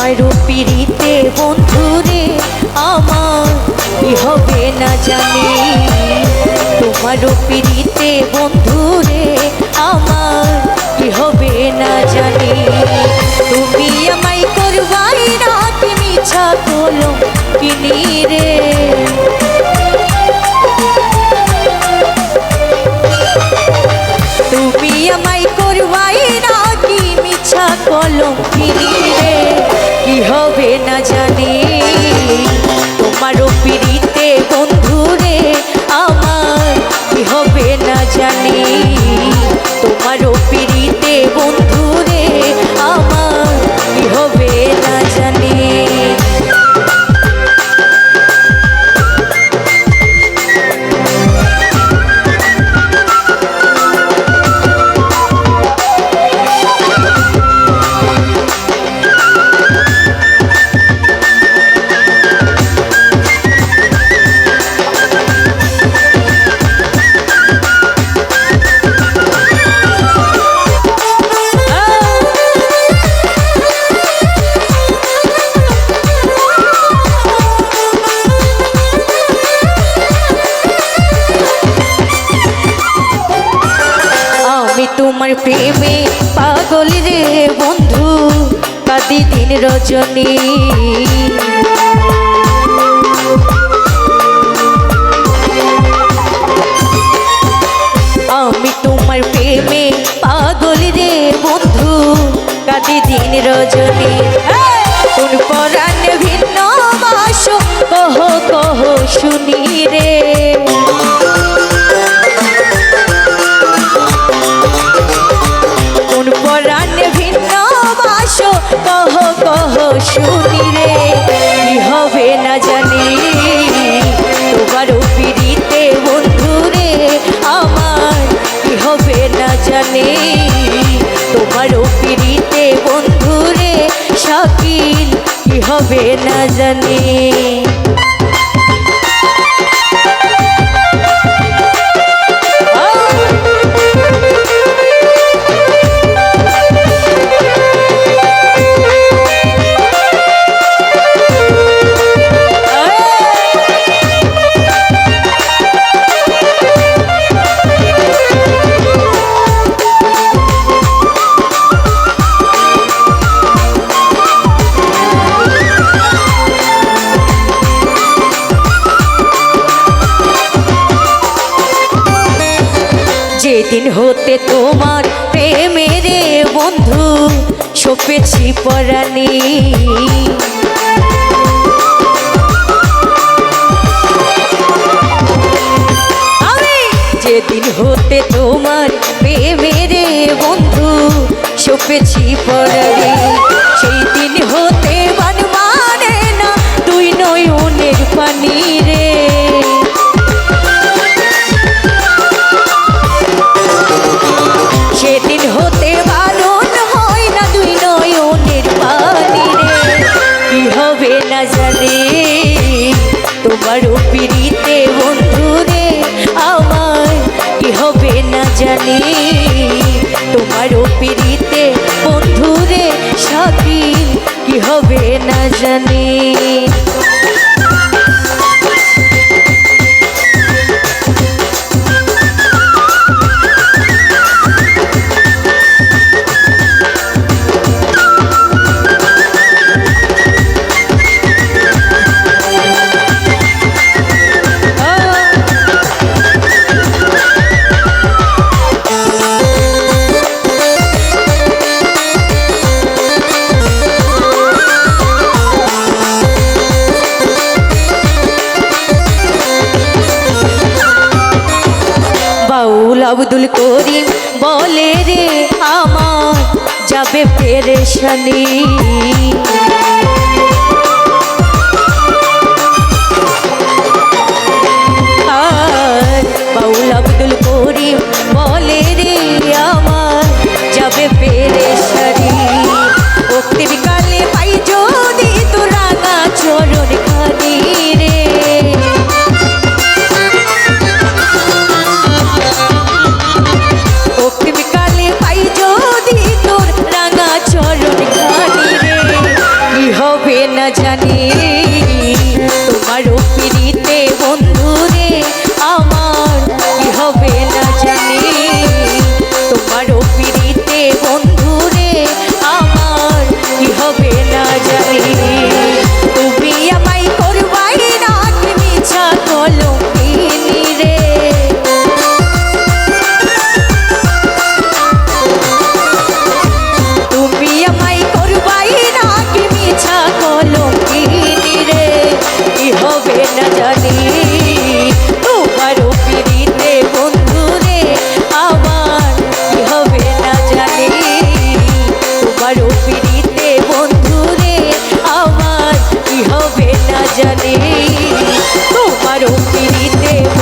তোমার পিড়িতে বন্ধুরে আমার কি হবে না জানি। তোমার পিড়িতে বন্ধুরে আমার কি হবে না জানি। তুমি আমায় করবাই রাত মিছা কলম কিনি রে। তুমি আমায় করবাই কি মিছা কলম কিনি রে। কি হবে না জানি। তোমারও পিড়িতে তোমার প্রেমে? পাগল রে বন্ধু, কাদি দিন রজনী। আমি তোমার প্রেমে পাগল রে বন্ধু, কাদি দিন রজনী। কোন পরাণ ভিন্ন বাস? কহ কহ, শুনি রে। শুনি রে কি হবে না জানি। তোমার পিড়িতে বন্ধুরে আমার কি হবে না জানি। তোমার পিড়িতে বন্ধুরে, শাকিল, কি হবে না জানি। যেদিন হতে তোমার প্রেমেরে বন্ধু? সপেছি আমি যেদিন হতে তোমার প্রেমেরে বন্ধু, সপেছি পরাণী। সেই দিন হতে তোমার পিড়িতে বন্ধু রে আমার কি হবে না জানি? তোমার পিড়িতে বন্ধু রে সাথী কি হবে না জানি? আব্দুল করিম বলে রে আমার যাবে পেরেশানি। না জানি। রে